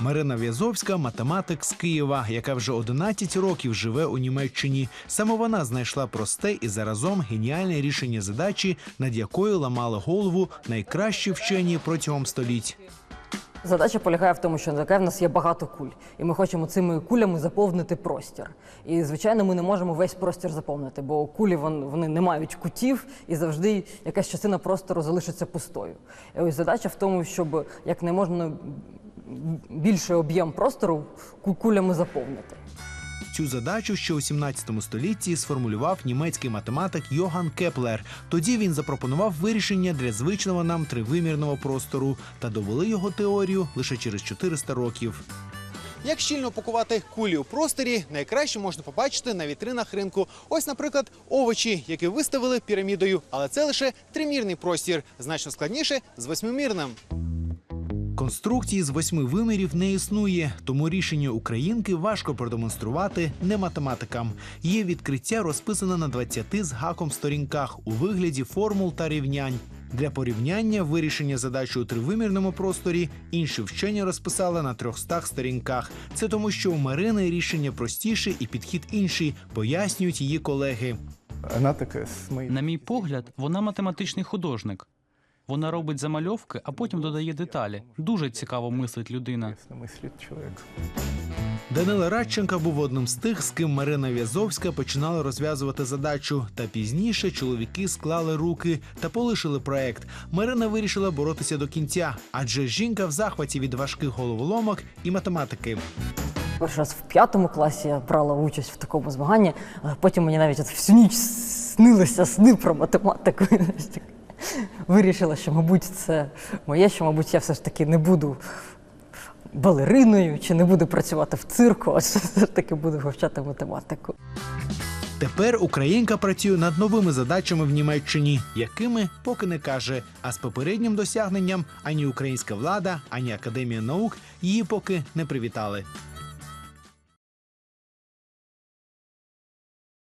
Марина В'язовська математик з Києва, яка вже 11 років живе у Німеччині. Саме вона знайшла просте і заразом геніальне рішення задачі, над якою ламали голову найкращі вчені протягом століть. Задача полягає в тому, що таке в нас є багато куль, і ми хочемо цими кулями заповнити простір. І звичайно, ми не можемо весь простір заповнити, бо кулі вони не мають кутів, і завжди якась частина простору залишиться пустою. І ось задача в тому, щоб як не можна більший об'єм простору кулями заповнити. Цю задачу ще у 17 столітті сформулював німецький математик Йоган Кеплер. Тоді він запропонував вирішення для звичного нам тривимірного простору та довели його теорію лише через 400 років. Як щільно пакувати кулі у просторі, найкраще можна побачити на вітринах ринку. Ось, наприклад, овочі, які виставили пірамідою, але це лише тримірний простір, значно складніше з восьмимірним. Конструкції з восьми вимірів не існує, тому рішення українки важко продемонструвати не математикам. Її відкриття розписане на 20 з гаком сторінках у вигляді формул та рівнянь. Для порівняння вирішення задачі у тривимірному просторі інші вчені розписали на 300 сторінках. Це тому, що у Марини рішення простіше і підхід інший, пояснюють її колеги. На мій погляд, вона математичний художник. Вона робить замальовки, а потім додає деталі. Дуже цікаво мислить людина. Данила Радченка був одним з тих, з ким Марина В'язовська починала розв'язувати задачу. Та пізніше чоловіки склали руки та полишили проект. Марина вирішила боротися до кінця, адже жінка в захваті від важких головоломок і математики. Перший раз в п'ятому класі я брала участь в такому змаганні, але потім мені навіть от всю ніч снилися сни про математику. Вирішила, що, мабуть, це моє, що, мабуть, я все ж таки не буду балериною чи не буду працювати в цирку, а все ж таки буду вивчати математику. Тепер українка працює над новими задачами в Німеччині, якими поки не каже. А з попереднім досягненням ані українська влада, ані академія наук її поки не привітали.